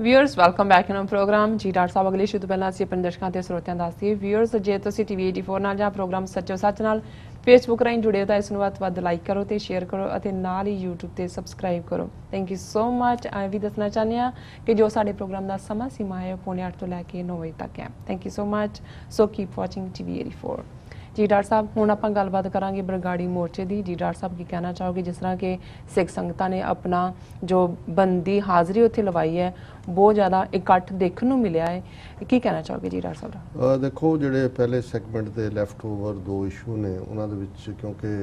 Viewers welcome back in program ਜੀ doctor ਸਾਹਿਬ ਅਗਲੇ ਸ਼ੁਰੂ ਤੋਂ ਪਹਿਲਾਂ ਅਸੀਂ ਆਪਣੇ ਦਰਸ਼ਕਾਂ ਤੇ ਸਰੋਤਿਆਂ ਦਾ ਦਈਏ ਵੀਅਰਸ ਜੇ ਤੁਸੀਂ ਟੀਵੀ 84 ਨਾਲ ਜਾਂ ਪ੍ਰੋਗਰਾਮ ਸੱਚੋ ਸੱਚ ਨਾਲ ਫੇਸਬੁੱਕ ਰਾਹੀਂ ਜੁੜੇ ਹੋ ਤਾਂ ਇਸ ਨੂੰ ਵੱਧ ਤੋਂ ਵੱਧ ਲਾਈਕ ਕਰੋ ਤੇ ਸ਼ੇਅਰ ਕਰੋ ਅਤੇ ਨਾਲ ਹੀ YouTube ਤੇ ਸਬਸਕ੍ਰਾਈਬ ਕਰੋ। ਥੈਂਕ ਯੂ ਸੋ ਮੱਚ ਆ ਵੀ ਦੱਸਣਾ ਚਾਹੁੰਦੇ ਆ ਕਿ ਜੋ ਸਾਡੇ ਪ੍ਰੋਗਰਾਮ ਦਾ ਸਮਾਂ ਸੀਮਾ ਹੈ ਉਹ ਪੌਣੇ 8 ਤੋਂ ਲੈ ਕੇ 9 ਵਜੇ ਤੱਕ ਹੈ। Thank you so much so keep watching TV 84 ਜੀ ਡਾਕਟਰ ਸਾਹਿਬ, ਹੁਣ ਆਪਾਂ ਗੱਲਬਾਤ ਕਰਾਂਗੇ ਬਰਗਾੜੀ ਮੋਰਚੇ ਦੀ। ਜੀ ਡਾਕਟਰ ਸਾਹਿਬ, ਕੀ ਕਹਿਣਾ ਚਾਹੋਗੇ? ਜਿਸ ਤਰ੍ਹਾਂ ਕਿ ਸਿੱਖ ਸੰਗਤਾਂ ਨੇ ਆਪਣਾ ਜੋ ਬੰਦੀ ਹਾਜ਼ਰੀ ਉੱਥੇ ਲਵਾਈ ਹੈ, ਬਹੁਤ ਜ਼ਿਆਦਾ ਇਕੱਠ ਦੇਖਣ ਨੂੰ ਮਿਲਿਆ ਹੈ। ਕੀ ਕਹਿਣਾ ਚਾਹੋਗੇ ਜੀ ਡਾਕਟਰ ਸਾਹਿਬ? ਦੇਖੋ, ਜਿਹੜੇ ਪਹਿਲੇ ਸੈਗਮੈਂਟ ਦੇ ਲੈਫਟ ਓਵਰ ਦੋ ਇਸ਼ੂ ਨੇ, ਉਹਨਾਂ ਦੇ ਵਿੱਚ ਕਿਉਂਕਿ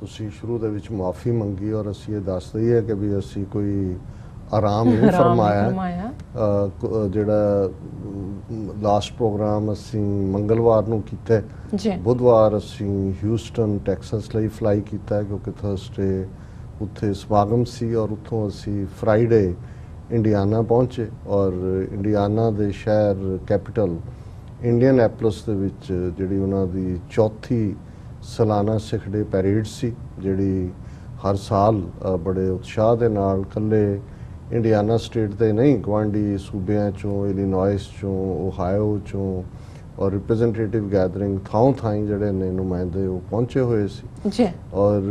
ਤੁਸੀਂ ਸ਼ੁਰੂ ਦੇ ਵਿੱਚ ਮਾਫੀ ਮੰਗੀ ਔਰ ਅਸੀਂ ਇਹ ਦੱਸ ਦਈਏ ਕਿ ਵੀ ਅਸੀਂ ਕੋਈ ਆਰਾਮ ਨਹੀਂ ਫਰਮਾਇਆ। ਜਿਹੜਾ ਲਾਸਟ ਪ੍ਰੋਗਰਾਮ ਅਸੀਂ ਮੰਗਲਵਾਰ ਨੂੰ ਕੀਤਾ। ਜੀ। ਬੁੱਧਵਾਰ ਅਸੀਂ ਹਿਊਸਟਨ ਟੈਕਸਸ ਲਈ ਫਲਾਈ ਕੀਤਾ ਕਿਉਂਕਿ ਥਰਸਡੇ ਉੱਥੇ ਸਮਾਗਮ ਸੀ ਔਰ ਉੱਥੋਂ ਅਸੀਂ ਫਰਾਈਡੇ ਇੰਡੀਆਨਾ ਪਹੁੰਚੇ ਔਰ ਇੰਡੀਆਨਾ ਦੇ ਸ਼ਹਿਰ ਕੈਪੀਟਲ ਇੰਡੀਅਨ ਐਪਲਸ ਦੇ ਵਿੱਚ ਜਿਹੜੀ ਉਹਨਾਂ ਦੀ ਚੌਥੀ ਸਾਲਾਨਾ ਸਿੱਖ ਡੇ ਪੈਰੇਡ ਸੀ ਜਿਹੜੀ ਹਰ ਸਾਲ ਬੜੇ ਉਤਸ਼ਾਹ ਦੇ ਨਾਲ ਕੱਲੇ ਇੰਡੀਆਨਾ ਸਟੇਟ ਦੇ ਨਹੀਂ ਗਵਾਂਡੀ ਸੂਬਿਆਂ ਚੋਂ ਇਲੀਨੋਇਸ ਚੋਂ ਓਹਾਇਓ ਚੋਂ ਔਰ ਰਿਪਰੈਜ਼ੈਂਟੇਟਿਵ ਗੈਦਰਿੰਗ ਥਾਂ ਥਾਂ ਜਿਹੜੇ ਨੇ ਨੁਮਾਇੰਦੇ ਉਹ ਪਹੁੰਚੇ ਹੋਏ ਸੀ। ਜੀ। ਔਰ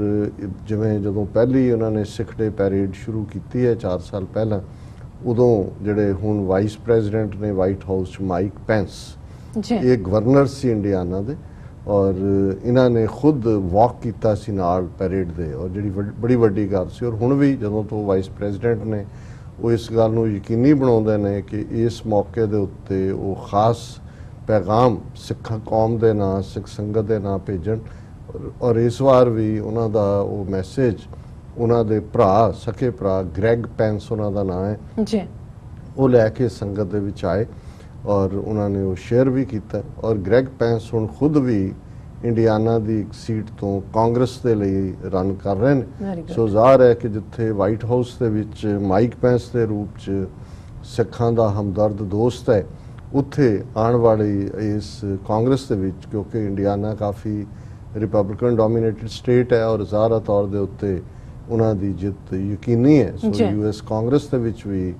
ਜਿਵੇਂ ਜਦੋਂ ਪਹਿਲੀ ਉਹਨਾਂ ਨੇ ਸਿੱਖ ਡੇ ਪੈਰੇਡ ਸ਼ੁਰੂ ਕੀਤੀ ਹੈ 4 ਸਾਲ ਪਹਿਲਾਂ ਉਦੋਂ ਜਿਹੜੇ ਹੁਣ ਵਾਈਸ ਪ੍ਰੈਜ਼ੀਡੈਂਟ ਨੇ ਵਾਈਟ ਹਾਊਸ 'ਚ ਮਾਈਕ ਪੈਂਸ ਜੀ। ਇਹ ਗਵਰਨਰ ਸੀ ਇੰਡੀਆਨਾ ਦੇ ਔਰ ਇਹਨਾਂ ਨੇ ਖੁਦ ਵਾਕ ਕੀਤਾ ਸੀ ਨਾਲ ਪੈਰੇਡ ਦੇ ਔਰ ਜਿਹੜੀ ਬੜੀ ਵੱਡੀ ਗੱਲ ਸੀ ਔਰ ਹੁਣ ਵੀ ਜਦੋਂ ਤੋਂ ਵਾਈਸ ਪ੍ਰੈਜ਼ੀਡੈਂਟ ਨੇ ਉਹ ਇਸ ਗੱਲ ਨੂੰ ਯਕੀਨੀ ਬਣਾਉਂਦੇ ਨੇ ਕਿ ਇਸ ਮੌਕੇ ਦੇ ਉੱਤੇ ਉਹ ਖਾਸ ਪੈਗਾਮ ਸਿੱਖ ਕੌਮ ਦੇ ਨਾਂ ਸਿੱਖ ਸੰਗਤ ਦੇ ਨਾਂ ਭੇਜਣ ਔਰ- ਇਸ ਵਾਰ ਵੀ ਉਹਨਾਂ ਦਾ ਉਹ ਮੈਸੇਜ ਉਹਨਾਂ ਦੇ ਭਰਾ ਸਕੇ ਭਰਾ ਗ੍ਰੈਗ ਪੈਂਸ ਉਹਨਾਂ ਦਾ ਨਾਮ ਹੈ। ਜੀ। ਉਹ ਲੈ ਕੇ ਸੰਗਤ ਦੇ ਵਿੱਚ ਆਏ ਔਰ ਉਹਨਾਂ ਨੇ ਉਹ ਸ਼ੇਅਰ ਵੀ ਕੀਤਾ ਔਰ ਗ੍ਰੈਗ ਪੈਂਸ ਹੁਣ ਖੁਦ ਵੀ ਇੰਡੀਆਨਾ ਦੀ ਇੱਕ ਸੀਟ ਤੋਂ ਕਾਂਗਰਸ ਦੇ ਲਈ ਰਨ ਕਰ ਰਹੇ ਨੇ. ਸੋ ਜ਼ਾਹਰ ਹੈ ਕਿ ਜਿੱਥੇ ਵਾਈਟ ਹਾਊਸ ਦੇ ਵਿੱਚ ਮਾਈਕ ਪੈਂਸ ਦੇ ਰੂਪ 'ਚ ਸਿੱਖਾਂ ਦਾ ਹਮਦਰਦ ਦੋਸਤ ਹੈ ਉੱਥੇ ਆਉਣ ਵਾਲੀ ਇਸ ਕਾਂਗਰਸ ਦੇ ਵਿੱਚ ਕਿਉਂਕਿ ਇੰਡੀਆਨਾ ਕਾਫੀ ਰਿਪਬਲਿਕਨ ਡੋਮੀਨੇਟਡ ਸਟੇਟ ਹੈ ਔਰ ਜ਼ਾਹਰਾ ਤੌਰ ਦੇ ਉੱਤੇ ਉਹਨਾਂ ਦੀ ਜਿੱਤ ਯਕੀਨੀ ਹੈ ਸੋ। ਯੂਐਸ ਕਾਂਗਰਸ ਦੇ ਵਿੱਚ ਵੀ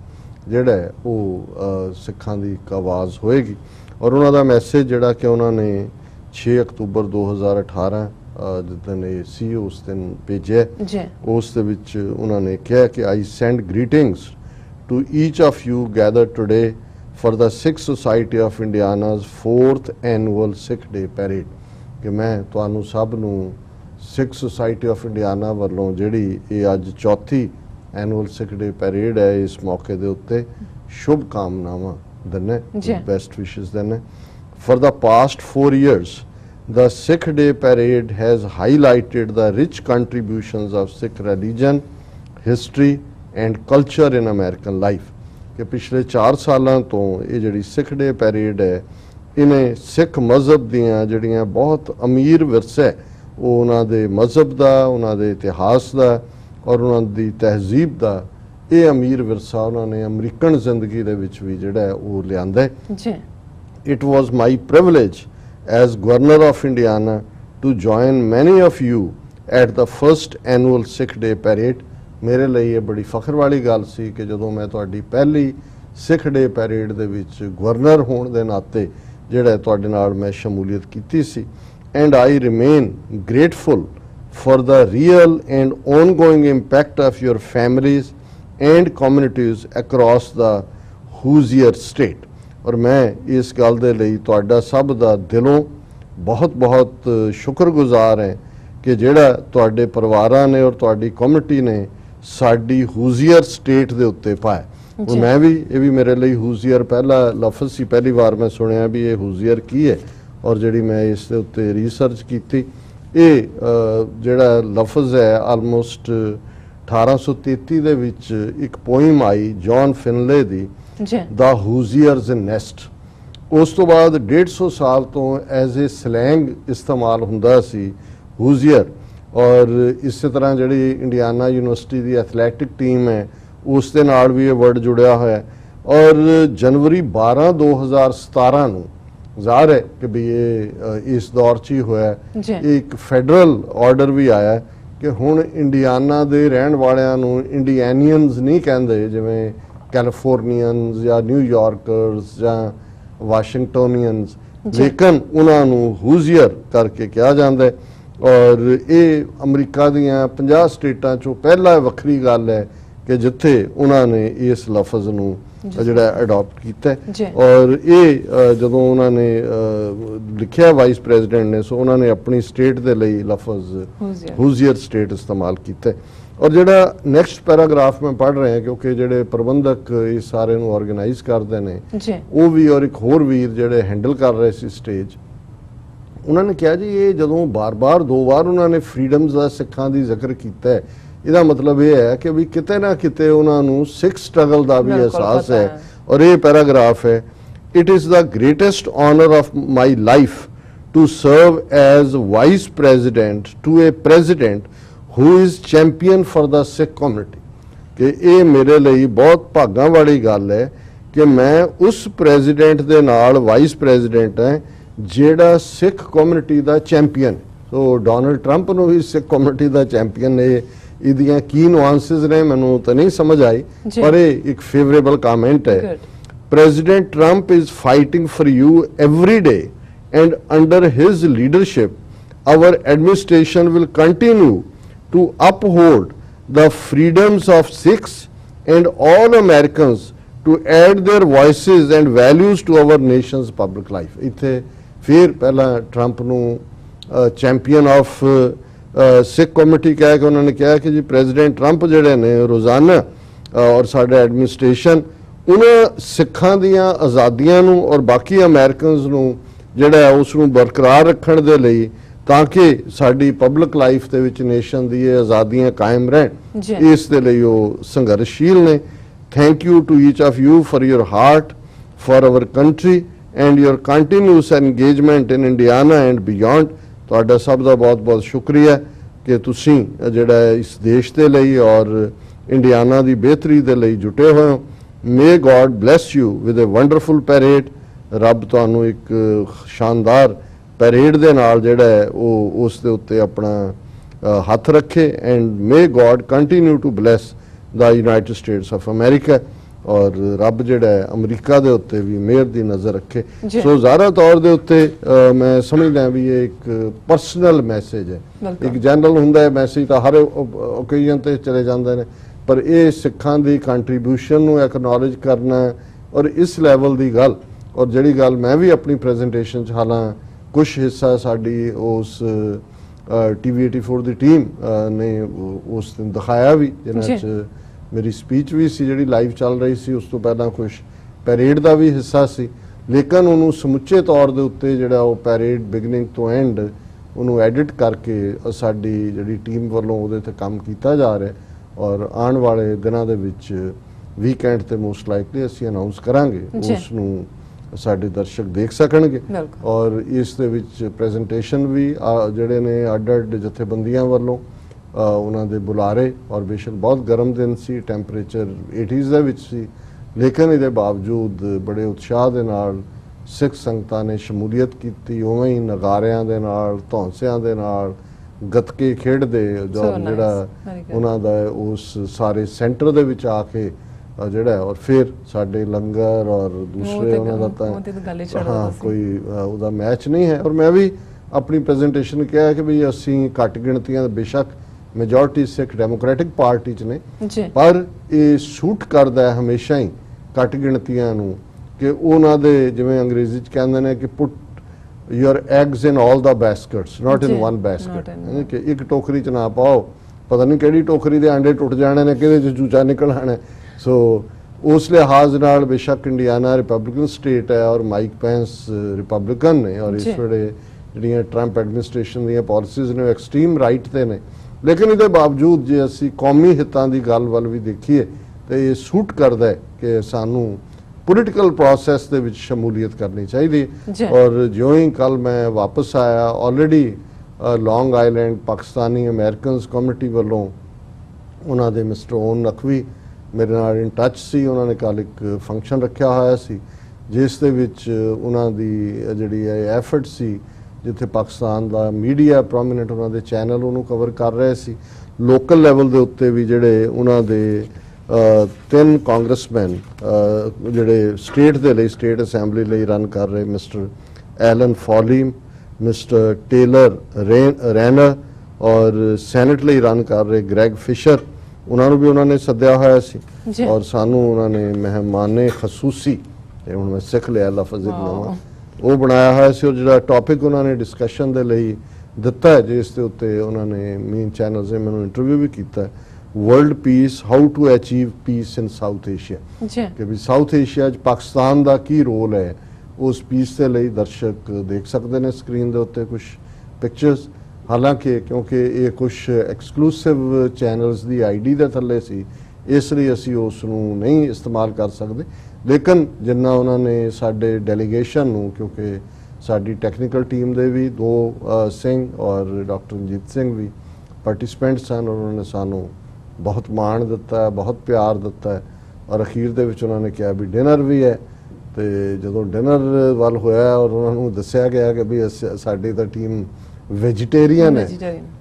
ਜਿਹੜਾ ਉਹ ਸਿੱਖਾਂ ਦੀ ਇੱਕ ਆਵਾਜ਼ ਹੋਏਗੀ ਔਰ ਉਹਨਾਂ ਦਾ ਮੈਸੇਜ ਜਿਹੜਾ ਕਿ ਉਹਨਾਂ ਨੇ 6 ਅਕਤੂਬਰ 2018 ਅ, ਜਿੱਦਣ ਇਹ ਸੀ ਉਸ ਦਿਨ ਭੇਜਿਆ। ਜੀ। ਉਸ ਦੇ ਵਿੱਚ ਉਹਨਾਂ ਨੇ ਕਿਹਾ ਕਿ I send greetings to each of you gather today for the Sikh society of Indiana's 4th annual Sikh day parade ਕਿ ਮੈਂ ਤੁਹਾਨੂੰ ਸਭ ਨੂੰ ਸਿੱਖ ਸੁਸਾਇਟੀ ਆਫ ਇੰਡੀਆਨਾ ਵੱਲੋਂ ਜਿਹੜੀ ਇਹ ਅੱਜ ਚੌਥੀ ਐਨੂਅਲ ਸਿੱਖ ਡੇ ਪੈਰੇਡ ਹੈ ਇਸ ਮੌਕੇ ਦੇ ਉੱਤੇ ਸ਼ੁਭ ਕਾਮਨਾਵਾਂ ਦਿੰਨੇ। ਬੈਸਟ ਵਿਸ਼ੇਸ ਦਿੰਨੇ For the past four years, the Sikh Day Parade has highlighted the rich contributions of Sikh religion, history and culture in American life. ਕਿ ਪਿਛਲੇ 4 ਸਾਲਾਂ ਤੋਂ ਇਹ ਜਿਹੜੀ ਸਿੱਖ ਡੇ ਪੈਰੇਡ ਹੈ ਇਹਨੇ ਸਿੱਖ ਮਜ਼ਹਬ ਦੀਆਂ ਜਿਹੜੀਆਂ ਬਹੁਤ ਅਮੀਰ ਵਿਰਸਾ ਹੈ, ਉਹ ਉਹਨਾਂ ਦੇ ਮਜ਼ਹਬ ਦਾ ਉਹਨਾਂ ਦੇ ਇਤਿਹਾਸ ਦਾ ਔਰ ਉਹਨਾਂ ਦੀ ਤਹਿਜ਼ੀਬ ਦਾ ਇਹ ਅਮੀਰ ਵਿਰਸਾ ਉਹਨਾਂ ਨੇ ਅਮਰੀਕਨ ਜ਼ਿੰਦਗੀ ਦੇ ਵਿੱਚ ਵੀ ਜਿਹੜਾ ਹੈ ਉਹ ਲਿਆਂਦਾ ਹੈ ਜੀ it was my privilege as Governor of Indiana to join many of you at the first annual Sikh Day parade. ਮੇਰੇ ਲਈ ਇਹ ਬੜੀ ਫਖਰ ਵਾਲੀ ਗੱਲ ਸੀ ਕਿ ਜਦੋਂ ਮੈਂ ਤੁਹਾਡੀ ਪਹਿਲੀ ਸਿੱਖ ਡੇ ਪੈਰੇਡ ਦੇ ਵਿੱਚ ਗਵਰਨਰ ਹੋਣ ਦੇ ਨਾਤੇ ਜਿਹੜਾ ਤੁਹਾਡੇ ਨਾਲ ਮੈਂ ਸ਼ਮੂਲੀਅਤ ਕੀਤੀ ਸੀ and I remain grateful for the real and ongoing impact of your families and communities across the Hoosier state ਔਰ ਮੈਂ ਇਸ ਗੱਲ ਦੇ ਲਈ ਤੁਹਾਡਾ ਸਭ ਦਾ ਦਿਲੋਂ ਬਹੁਤ-ਬਹੁਤ ਸ਼ੁਕਰਗੁਜ਼ਾਰ ਹਾਂ ਕਿ ਜਿਹੜਾ ਤੁਹਾਡੇ ਪਰਿਵਾਰਾਂ ਨੇ ਔਰ ਤੁਹਾਡੀ ਕਮਿਊਨਿਟੀ ਨੇ ਸਾਡੀ ਹੂਜ਼ੀਅਰ ਸਟੇਟ ਦੇ ਉੱਤੇ ਪਾਇਆ। ਜੀ। ਮੈਂ ਵੀ ਇਹ ਵੀ ਮੇਰੇ ਲਈ ਹੂਜ਼ੀਅਰ ਪਹਿਲਾ ਲਫ਼ਜ਼ ਸੀ ਪਹਿਲੀ ਵਾਰ ਮੈਂ ਸੁਣਿਆ ਵੀ ਇਹ ਹੂਜ਼ੀਅਰ ਕੀ ਹੈ। ਔਰ ਜਿਹੜੀ ਮੈਂ ਇਸ ਦੇ ਉੱਤੇ ਰਿਸਰਚ ਕੀਤੀ ਇਹ ਜਿਹੜਾ ਲਫ਼ਜ਼ ਹੈ ਆਲਮੋਸਟ 1833 ਦੇ ਵਿੱਚ ਇੱਕ ਪੋਇਮ ਆਈ ਜੌਨ ਫਿਨਲੇ ਦੀ। ਜੀ। ਦਾ ਹੂਜ਼ੀਅਰਸ ਨੈਸਟ ਉਸ ਤੋਂ ਬਾਅਦ 150 ਸਾਲ ਤੋਂ ਐਜ਼ ਅ ਸਲੈਂਗ ਇਸਤੇਮਾਲ ਹੁੰਦਾ ਸੀ ਹੂਜ਼ੀਅਰ ਔਰ ਇਸੇ ਤਰ੍ਹਾਂ ਜਿਹੜੀ ਇੰਡੀਆਨਾ ਯੂਨੀਵਰਸਿਟੀ ਦੀ ਐਥਲੈਟਿਕ ਟੀਮ ਹੈ ਉਸ ਦੇ ਨਾਲ ਵੀ ਇਹ ਵਰਡ ਜੁੜਿਆ ਹੋਇਆ ਹੈ। ਔਰ ਜਨਵਰੀ 12 2017 ਨੂੰ ਜ਼ਾਹਰ ਹੈ ਕਿ ਵੀ ਇਹ ਇਸ ਦੌਰ 'ਚ ਹੀ ਹੋਇਆ ਇੱਕ ਫੈਡਰਲ ਆਰਡਰ ਵੀ ਆਇਆ ਹੈ ਕਿ ਹੁਣ ਇੰਡੀਆਨਾ ਦੇ ਰਹਿਣ ਵਾਲਿਆਂ ਨੂੰ ਇੰਡੀਆਨੀਅਨਸ ਨਹੀਂ ਕਹਿੰਦੇ ਜਿਵੇਂ ਕੈਲੀਫੋਰਨੀਅਨਸ ਜਾਂ ਨਿਊਯਾਰਕਰਸ ਜਾਂ ਵਾਸ਼ਿੰਗਟੋਨੀਅਨਸ ਲੇਕਿਨ ਉਹਨਾਂ ਨੂੰ ਹੂਜ਼ੀਅਰ ਕਰਕੇ ਕਿਹਾ ਜਾਂਦਾ ਹੈ ਔਰ ਇਹ ਅਮਰੀਕਾ ਦੀਆਂ 50 ਸਟੇਟਾਂ ਚੋਂ ਪਹਿਲਾ ਵੱਖਰੀ ਗੱਲ ਹੈ ਕਿ ਜਿੱਥੇ ਉਹਨਾਂ ਨੇ ਇਸ ਲਫ਼ਜ਼ ਨੂੰ ਜਿਹੜਾ ਅਡਾਪਟ ਕੀਤਾ। ਔਰ ਇਹ ਜਦੋਂ ਉਹਨਾਂ ਨੇ ਲਿਖਿਆ ਵਾਈਸ ਪ੍ਰੈਜ਼ੀਡੈਂਟ ਨੇ ਸੋ ਉਹਨਾਂ ਨੇ ਆਪਣੀ ਸਟੇਟ ਦੇ ਲਈ ਲਫ਼ਜ਼। ਹੂਜ਼ੀਅਰ ਸਟੇਟ ਇਸਤੇਮਾਲ ਕੀਤਾ। ਔਰ ਜਿਹੜਾ ਨੈਕਸਟ ਪੈਰਾਗ੍ਰਾਫ ਮੈਂ ਪੜ੍ਹ ਰਿਹਾ ਕਿਉਂਕਿ ਜਿਹੜੇ ਪ੍ਰਬੰਧਕ ਇਹ ਸਾਰੇ ਨੂੰ ਆਰਗੇਨਾਈਜ਼ ਕਰਦੇ ਨੇ ਉਹ ਵੀ ਔਰ ਇੱਕ ਹੋਰ ਵੀਰ ਜਿਹੜੇ ਹੈਂਡਲ ਕਰ ਰਹੇ ਸੀ ਸਟੇਜ ਉਹਨਾਂ ਨੇ ਕਿਹਾ ਜੀ ਇਹ ਜਦੋਂ ਬਾਰ-ਬਾਰ ਦੋ ਵਾਰ ਉਹਨਾਂ ਨੇ ਫਰੀडम्स ਦਾ ਸਿੱਖਾਂ ਦੀ ਜ਼ਿਕਰ ਕੀਤਾ ਇਹਦਾ ਮਤਲਬ ਇਹ ਹੈ ਕਿ ਵੀ ਕਿਤੇ ਨਾ ਕਿਤੇ ਉਹਨਾਂ ਨੂੰ ਸਿੱਖ ਸਟਰਗਲ ਦਾ ਵੀ ਅਹਿਸਾਸ ਹੈ ਔਰ ਇਹ ਪੈਰਾਗ੍ਰਾਫ ਹੈ it is the greatest honour of my life to serve as vice president to a president who is champion for the Sikh community ਕਿ ਇਹ ਮੇਰੇ ਲਈ ਬਹੁਤ ਭਾਗਾਂ ਵਾਲੀ ਗੱਲ ਹੈ ਕਿ ਮੈਂ ਉਸ ਪ੍ਰੈਜ਼ੀਡੈਂਟ ਦੇ ਨਾਲ ਵਾਈਸ ਪ੍ਰੈਜ਼ੀਡੈਂਟ ਹਾਂ ਜਿਹੜਾ ਸਿੱਖ ਕਮਿਊਨਿਟੀ ਦਾ ਚੈਂਪੀਅਨ ਸੋ ਡੋਨਲਡ ਟਰੰਪ ਨੂੰ ਵੀ ਸਿੱਖ ਕਮਿਊਨਿਟੀ ਦਾ ਚੈਂਪੀਅਨ ਨੇ ਇਹਦੀਆਂ ਕੀ ਨੁਆਂਸਸ ਨੇ ਮੈਨੂੰ ਤਾਂ ਨਹੀਂ ਸਮਝ ਆਈ। ਪਰ ਇਹ ਇੱਕ ਫੇਵਰੇਬਲ ਕਮੈਂਟ ਹੈ Good. President Trump is fighting for you every day, and under his leadership, our administration will continue to uphold the freedoms of Sikhs and all Americans to add their voices and values to our nation's public life. ਇੱਥੇ ਫਿਰ ਪਹਿਲਾਂ Trump ਨੂੰ champion of Sikh committee ਕਹਿ ਕੇ ਉਹਨਾਂ ਨੇ ਕਿਹਾ ਕਿ ਜੀ ਪ੍ਰੈਜ਼ੀਡੈਂਟ ਟਰੰਪ ਜਿਹੜੇ ਨੇ ਰੋਜ਼ਾਨਾ ਔਰ ਸਾਡੇ ਐਡਮਿਨਿਸਟ੍ਰੇਸ਼ਨ ਉਹਨਾਂ ਸਿੱਖਾਂ ਦੀਆਂ ਆਜ਼ਾਦੀਆਂ ਨੂੰ ਔਰ ਬਾਕੀ ਅਮਰੀਕਨਸ ਨੂੰ ਜਿਹੜਾ ਉਸ ਨੂੰ ਬਰਕਰਾਰ ਰੱਖਣ ਦੇ ਲਈ ਤਾਂ ਕਿ ਸਾਡੀ ਪਬਲਿਕ ਲਾਈਫ ਦੇ ਵਿੱਚ ਨੇਸ਼ਨ ਦੀ ਇਹ ਆਜ਼ਾਦੀਆਂ ਕਾਇਮ ਰਹਿਣ। ਇਸ ਦੇ ਲਈ ਉਹ ਸੰਘਰਸ਼ੀਲ ਨੇ। Thank you to each of you for your heart for our country and your continuous engagement in Indiana and beyond ਤੁਹਾਡਾ ਸਭ ਦਾ ਬਹੁਤ-ਬਹੁਤ ਸ਼ੁਕਰੀਆ ਕਿ ਤੁਸੀਂ ਜਿਹੜਾ ਇਸ ਦੇਸ਼ ਦੇ ਲਈ ਔਰ ਇੰਡੀਆਨਾ ਦੀ ਬਿਹਤਰੀ ਦੇ ਲਈ ਜੁਟੇ ਹੋਏ ਹੋ। May God bless you with a wonderful parade ਰੱਬ ਤੁਹਾਨੂੰ ਇੱਕ ਸ਼ਾਨਦਾਰ ਪੈਰੇਡ ਦੇ ਨਾਲ ਜਿਹੜਾ ਉਹ ਉਸ ਦੇ ਉੱਤੇ ਆਪਣਾ ਹੱਥ ਰੱਖੇ and may God continue to bless the United States of America ਔਰ ਰੱਬ ਜਿਹੜਾ ਹੈ ਅਮਰੀਕਾ ਦੇ ਉੱਤੇ ਵੀ ਮਿਹਰ ਦੀ ਨਜ਼ਰ ਰੱਖੇ। ਸੋ ਜ਼ਾਹਰਾ ਤੌਰ ਦੇ ਉੱਤੇ ਮੈਂ ਸਮਝਦਾ ਵੀ ਇਹ ਇੱਕ ਪਰਸਨਲ ਮੈਸੇਜ ਹੈ। ਇੱਕ ਜਨਰਲ ਹੁੰਦਾ ਹੈ ਮੈਸੇਜ ਤਾਂ ਹਰ ਓਕੇਜ਼ਨ ਤੇ ਚਲੇ ਜਾਂਦੇ ਨੇ ਪਰ ਇਹ ਸਿੱਖਾਂ ਦੀ ਕੰਟਰੀਬਿਊਸ਼ਨ ਨੂੰ ਐਕਨੋਲਜ ਕਰਨਾ ਔਰ ਇਸ ਲੈਵਲ ਦੀ ਗੱਲ ਔਰ ਜਿਹੜੀ ਗੱਲ ਮੈਂ ਵੀ ਆਪਣੀ ਪ੍ਰੈਜੈਂਟੇਸ਼ਨ ਚ ਹਾਲਾਂ ਕੁਝ ਹਿੱਸਾ ਸਾਡੀ ਉਸ ਟੀਵੀ 84 ਦੀ ਟੀਮ ਨੇ ਉਸ ਦਿਨ ਦਿਖਾਇਆ ਵੀ। ਜਿਹਨਾਂ ਚ ਮੇਰੀ ਸਪੀਚ ਵੀ ਸੀ ਜਿਹੜੀ ਲਾਈਵ ਚੱਲ ਰਹੀ ਸੀ ਉਸ ਤੋਂ ਪਹਿਲਾਂ ਕੁਝ ਪੈਰੇਡ ਦਾ ਵੀ ਹਿੱਸਾ ਸੀ ਲੇਕਿਨ ਉਹਨੂੰ ਸਮੁੱਚੇ ਤੌਰ ਦੇ ਉੱਤੇ ਜਿਹੜਾ ਉਹ ਪੈਰੇਡ ਬਿਗਨਿੰਗ ਤੋਂ ਐਂਡ ਉਹਨੂੰ ਐਡਿਟ ਕਰਕੇ ਸਾਡੀ ਜਿਹੜੀ ਟੀਮ ਵੱਲੋਂ ਉਹਦੇ ਤੇ ਕੰਮ ਕੀਤਾ ਜਾ ਰਿਹਾ ਔਰ ਆਉਣ ਵਾਲੇ ਦਿਨਾਂ ਦੇ ਵਿੱਚ ਵੀਕਐਂਡ ਤੇ ਮੋਸਟ ਲਾਈਕਲੀ ਅਸੀਂ ਅਨਾਉਂਸ ਕਰਾਂਗੇ। ਉਸ ਨੂੰ ਸਾਡੇ ਦਰਸ਼ਕ ਦੇਖ ਸਕਣਗੇ। ਔਰ ਇਸ ਦੇ ਵਿੱਚ ਪ੍ਰੈਜੈਂਟੇਸ਼ਨ ਵੀ ਜਿਹੜੇ ਨੇ ਅੱਡ ਅੱਡ ਜਥੇਬੰਦੀਆਂ ਵੱਲੋਂ ਉਹਨਾਂ ਦੇ ਬੁਲਾਰੇ ਔਰ ਬੇਸ਼ੱਕ ਬਹੁਤ ਗਰਮ ਦਿਨ ਸੀ ਟੈਂਪਰੇਚਰ 80s ਦੇ ਵਿੱਚ ਸੀ ਲੇਕਿਨ ਇਹਦੇ ਬਾਵਜੂਦ ਬੜੇ ਉਤਸ਼ਾਹ ਦੇ ਨਾਲ ਸਿੱਖ ਸੰਗਤਾਂ ਨੇ ਸ਼ਮੂਲੀਅਤ ਕੀਤੀ ਉਵੇਂ ਹੀ ਨਗਾਰਿਆਂ ਦੇ ਨਾਲ ਧੌਂਸਿਆਂ ਦੇ ਨਾਲ ਗੱਤਕੇ ਖੇਡਦੇ. ਜਿਹੜਾ. ਉਹਨਾਂ ਦਾ ਉਸ ਸਾਰੇ ਸੈਂਟਰ ਦੇ ਵਿੱਚ ਆ ਕੇ ਜਿਹੜਾ ਔਰ ਫਿਰ ਸਾਡੇ ਲੰਗਰ ਔਰ ਦੂਸਰੇ ਉਹਨਾਂ ਦਾ ਤਾਂ ਹੀ। ਕੋਈ ਉਹਦਾ ਮੈਚ ਨਹੀਂ ਹੈ। ਔਰ ਮੈਂ ਵੀ ਆਪਣੀ ਪ੍ਰੈਜੈਂਟੇਸ਼ਨ ਕਿਹਾ ਕਿ ਵੀ ਅਸੀਂ ਘੱਟ ਗਿਣਤੀਆਂ ਬੇਸ਼ੱਕ ਮੈਜੋਰਟੀ ਸਿੱਖ ਡੈਮੋਕ੍ਰੈਟਿਕ ਪਾਰਟੀ ਚ ਨੇ। ਪਰ ਇਹ ਸੂਟ ਕਰਦਾ ਹੈ ਹਮੇਸ਼ਾ ਹੀ ਘੱਟ ਗਿਣਤੀਆਂ ਨੂੰ ਕਿ ਉਹਨਾਂ ਦੇ ਜਿਵੇਂ ਅੰਗਰੇਜ਼ੀ ਚ ਕਹਿੰਦੇ ਨੇ ਕਿ put your eggs in all the baskets not in one basket ਕਿ ਇੱਕ ਟੋਕਰੀ ਚ ਨਾ ਪਾਓ। ਪਤਾ ਨਹੀਂ ਕਿਹੜੀ ਟੋਕਰੀ ਦੇ ਆਂਡੇ ਟੁੱਟ ਜਾਣੇ ਨੇ ਕਿਹਦੇ ਚ ਚੂਚਾ ਨਿਕਲ ਆਣਾ ਸੋ ਉਸ ਲਿਹਾਜ਼ ਨਾਲ ਬੇਸ਼ੱਕ ਇੰਡੀਆਨਾ ਰਿਪਬਲਿਕਨ ਸਟੇਟ ਹੈ ਔਰ ਮਾਈਕ ਪੈਂਸ ਰਿਪਬਲਿਕਨ ਨੇ ਔਰ ਇਸ। ਵੇਲੇ ਜਿਹੜੀਆਂ ਟਰੰਪ ਐਡਮਿਨਿਸਟ੍ਰੇਸ਼ਨ ਦੀਆਂ ਪਾਲਿਸੀਜ਼ ਨੇ ਐਕਸਟ੍ਰੀਮ ਰਾਈਟ ਤੇ ਨੇ। ਲੇਕਿਨ ਇਹਦੇ ਬਾਵਜੂਦ ਜੇ ਅਸੀਂ ਕੌਮੀ ਹਿੱਤਾਂ ਦੀ ਗੱਲ ਵੱਲ ਵੀ ਦੇਖੀਏ ਤੇ ਇਹ ਸੂਟ ਕਰਦਾ ਹੈ ਕਿ ਸਾਨੂੰ ਪੋਲੀਟੀਕਲ ਪ੍ਰੋਸੈਸ ਦੇ ਵਿੱਚ ਸ਼ਮੂਲੀਅਤ ਕਰਨੀ ਚਾਹੀਦੀ ਔਰ ਜਿਉਂ ਹੀ ਕੱਲ ਮੈਂ ਵਾਪਸ ਆਇਆ already Long Island Pakistani Americans community ਵੱਲੋਂ ਉਹਨਾਂ ਦੇ ਮਿਸਟਰ ਓਨ ਨਕਵੀ ਮੇਰੇ ਨਾਲ ਇਨ ਟੱਚ ਸੀ, ਉਹਨਾਂ ਨੇ ਕੱਲ ਇੱਕ ਫੰਕਸ਼ਨ ਰੱਖਿਆ ਹੋਇਆ ਸੀ, ਜਿਸ ਦੇ ਵਿੱਚ ਉਹਨਾਂ ਦੀ ਜਿਹੜੀ ਹੈ ਐਫਰਟ ਸੀ, ਜਿੱਥੇ ਪਾਕਿਸਤਾਨ ਦਾ ਮੀਡੀਆ ਪ੍ਰੋਮਿਨੈਂਟ ਉਹਨਾਂ ਦੇ ਚੈਨਲ ਉਹਨੂੰ ਕਵਰ ਕਰ ਰਹੇ ਸੀ ਲੋਕਲ ਲੈਵਲ ਦੇ ਉੱਤੇ ਵੀ ਜਿਹੜੇ ਉਹਨਾਂ ਦੇ ਤਿੰਨ ਕਾਂਗਰਸਮੈਨ ਜਿਹੜੇ ਸਟੇਟ ਦੇ ਲਈ ਸਟੇਟ ਅਸੈਂਬਲੀ ਲਈ ਰਨ ਕਰ ਰਹੇ ਮਿਸਟਰ ਐਲਨ ਫੋਲੀਮ ਮਿਸਟਰ ਟੇਲਰ ਰੇਨ- ਰੈਨਰ ਔਰ ਸੈਨੇਟ ਲਈ ਰਨ ਕਰ ਰਹੇ ਗ੍ਰੈਗ ਫਿਸ਼ਰ ਉਹਨਾਂ ਨੂੰ ਵੀ ਉਹਨਾਂ ਨੇ ਸੱਦਿਆ ਹੋਇਆ ਸੀ। ਔਰ ਸਾਨੂੰ ਉਹਨਾਂ ਨੇ ਮਹਿਮਾਨੇ ਖਸੂਸੀ ਇਹ ਹੁਣ ਮੈਂ ਸਿੱਖ ਲਿਆ ਲਫ਼ਜ਼ ਇੱਕ। ਨਵਾਂ ਉਹ ਬਣਾਇਆ ਹੋਇਆ ਸੀ ਔਰ ਜਿਹੜਾ ਟੌਪਿਕ ਉਹਨਾਂ ਨੇ ਡਿਸਕਸ਼ਨ ਦੇ ਲਈ ਦਿੱਤਾ ਹੈ ਜਿਸ ਦੇ ਉੱਤੇ ਉਹਨਾਂ ਨੇ ਮੇਨ ਚੈਨਲਸ ਨੇ ਮੈਨੂੰ ਇੰਟਰਵਿਊ ਵੀ ਕੀਤਾ world peace how to achieve peace in South Asia ji. ਕਿ ਵੀ ਸਾਊਥ ਏਸ਼ੀਆ 'ਚ ਪਾਕਿਸਤਾਨ ਦਾ ਕੀ ਰੋਲ ਹੈ ਉਸ ਪੀਸ ਦੇ ਲਈ ਦਰਸ਼ਕ ਦੇਖ ਸਕਦੇ ਨੇ ਸਕਰੀਨ ਦੇ ਉੱਤੇ ਕੁਝ ਪਿਕਚਰਸ ਹਾਲਾਂਕਿ ਕਿਉਂਕਿ ਇਹ ਕੁਝ ਐਕਸਕਲੂਸਿਵ ਚੈਨਲਸ ਦੀ ਆਈਡੀ ਦੇ ਥੱਲੇ ਸੀ, ਇਸ ਲਈ ਅਸੀਂ ਉਸ ਨੂੰ ਨਹੀਂ ਇਸਤੇਮਾਲ ਕਰ ਸਕਦੇ। ਲੇਕਿਨ ਜਿੰਨਾ ਉਹਨਾਂ ਨੇ ਸਾਡੇ ਡੈਲੀਗੇਸ਼ਨ ਨੂੰ, ਕਿਉਂਕਿ ਸਾਡੀ ਟੈਕਨੀਕਲ ਟੀਮ ਦੇ ਵੀ ਦੋ ਸਿੰਘ ਔਰ ਡਾਕਟਰ ਰਣਜੀਤ ਸਿੰਘ ਵੀ ਪਾਰਟਿਸਪੈਂਟ ਸਨ ਔਰ ਉਹਨਾਂ ਨੇ ਸਾਨੂੰ ਬਹੁਤ ਮਾਣ ਦਿੱਤਾ, ਬਹੁਤ ਪਿਆਰ ਦਿੱਤਾ ਔਰ ਅਖੀਰ ਦੇ ਵਿੱਚ ਉਹਨਾਂ ਨੇ ਕਿਹਾ ਵੀ ਡਿਨਰ ਵੀ ਹੈ। ਤੇ ਜਦੋਂ ਡਿਨਰ ਵੱਲ ਹੋਇਆ ਔਰ ਉਹਨਾਂ ਨੂੰ ਦੱਸਿਆ ਗਿਆ ਕਿ ਵੀ ਅਸੀਂ- ਸਾਡੀ ਤਾਂ ਟੀਮ ਵੈਜੀਟੇਰੀਅਨ ਹੈ।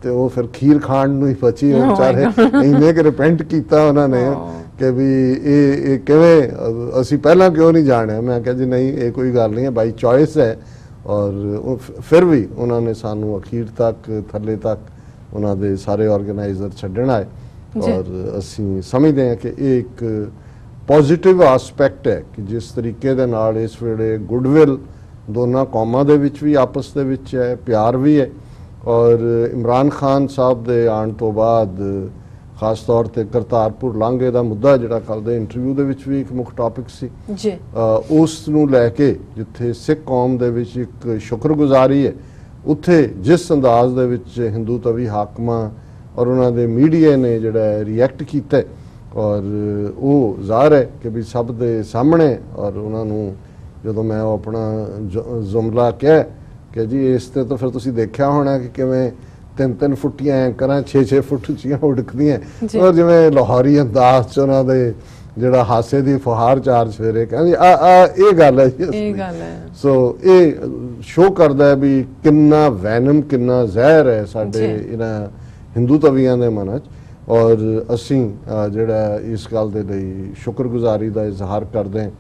ਤੇ ਉਹ ਫਿਰ ਖੀਰ ਖਾਣ ਨੂੰ ਹੀ ਬਚੀ ਉਹ Oh ਵਿਚਾਰੇ। ਇੰਨੇ ਕਿ ਰਿਪੈਂਟ ਕੀਤਾ ਉਹਨਾਂ ਨੇ Oh. ਕਿ ਵੀ ਇਹ ਇਹ ਕਿਵੇਂ ਅਸੀਂ ਪਹਿਲਾਂ ਕਿਉਂ ਨਹੀਂ ਜਾਣਿਆ? ਮੈਂ ਕਿਹਾ ਜੀ ਨਹੀਂ ਇਹ ਕੋਈ ਗੱਲ ਨਹੀਂ ਹੈ ਬਾਈ ਚੋਇਸ ਹੈ। ਔਰ ਫਿਰ ਵੀ ਉਹਨਾਂ ਨੇ ਸਾਨੂੰ ਅਖੀਰ ਤੱਕ ਥੱਲੇ ਤੱਕ ਉਹਨਾਂ ਦੇ ਸਾਰੇ ਆਰਗੇਨਾਈਜ਼ਰ ਛੱਡਣ ਆਏ। ਔਰ ਅਸੀਂ ਸਮਝਦੇ ਹਾਂ ਕਿ ਇਹ ਇੱਕ ਪੋਜ਼ਿਟਿਵ ਐਸਪੈਕਟ ਹੈ ਕਿ ਜਿਸ ਤਰੀਕੇ ਦੇ ਨਾਲ ਇਸ ਵੇਲੇ ਗੁੱਡਵਿਲ ਦੋਨਾਂ ਕੌਮਾਂ ਦੇ ਵਿੱਚ ਵੀ ਆਪਸ ਦੇ ਵਿੱਚ ਹੈ ਪਿਆਰ ਵੀ ਹੈ। ਔਰ ਇਮਰਾਨ ਖਾਨ ਸਾਹਿਬ ਦੇ ਆਉਣ ਤੋਂ ਬਾਅਦ ਖਾਸ ਤੌਰ ਤੇ ਕਰਤਾਰਪੁਰ ਲਾਂਘੇ ਦਾ ਮੁੱਦਾ ਜਿਹੜਾ ਕੱਲ ਦੇ ਇੰਟਰਵਿਊ ਦੇ ਵਿੱਚ ਵੀ ਇੱਕ ਮੁੱਖ ਟਾਪਿਕ ਸੀ। ਜੀ। ਉਸ ਨੂੰ ਲੈ ਕੇ ਜਿੱਥੇ ਸਿੱਖ ਕੌਮ ਦੇ ਵਿੱਚ ਇੱਕ ਸ਼ੁਕਰਗੁਜ਼ਾਰੀ ਹੈ ਉੱਥੇ ਜਿਸ ਅੰਦਾਜ਼ ਦੇ ਵਿੱਚ ਹਿੰਦੂ ਤਵੀ ਹਾਕਮਾਂ ਔਰ ਉਹਨਾਂ ਦੇ ਮੀਡੀਆ ਨੇ ਜਿਹੜਾ ਰਿਐਕਟ ਕੀਤਾ ਔਰ ਉਹ ਜ਼ਾਹਰ ਹੈ ਕਿ ਵੀ ਸਭ ਦੇ ਸਾਹਮਣੇ ਔਰ ਉਹਨਾਂ ਨੂੰ ਜਦੋਂ ਮੈਂ ਉਹ ਆਪਣਾ ਜ਼ੁਮਲਾ ਕਿਹਾ ਕਿ ਜੀ ਇਸ ਤੇ ਤਾਂ ਫਿਰ ਤੁਸੀਂ ਦੇਖਿਆ ਹੋਣਾ ਕਿ ਕਿਵੇਂ ਤਿੰਨ ਤਿੰਨ ਫੁੱਟੀਆਂ ਐਂਕਰਾਂ 6-6 ਫੁੱਟ ਉੱਚੀਆਂ ਉੜਕਦੀਆਂ ਜੀ। ਔਰ ਜਿਵੇਂ ਲਾਹੌਰੀ ਅੰਦਾਜ਼ ਚ ਉਹਨਾਂ ਦੇ ਜਿਹੜਾ ਹਾਸੇ ਦੀ ਫੁਹਾਰ ਚਾਰ ਸਵੇਰੇ ਕਹਿੰਦੇ ਆ ਆ ਇਹ ਗੱਲ ਹੈ ਜੀ ਇਹ। ਗੱਲ ਹੈ ਸੋ ਇਹ ਸ਼ੋ ਕਰਦਾ ਹੈ ਵੀ ਕਿੰਨਾ ਵੈਨਮ ਕਿੰਨਾ ਜ਼ਹਿਰ ਹੈ ਸਾਡੇ। ਇਹਨਾਂ ਹਿੰਦੂ ਤਵੀਆਂ ਦੇ ਮਨਾਂ 'ਚ ਔਰ ਅਸੀਂ ਜਿਹੜਾ ਇਸ ਗੱਲ ਦੇ ਲਈ ਸ਼ੁਕਰਗੁਜ਼ਾਰੀ ਦਾ ਇਜ਼ਹਾਰ ਕਰਦੇ ਹਾਂ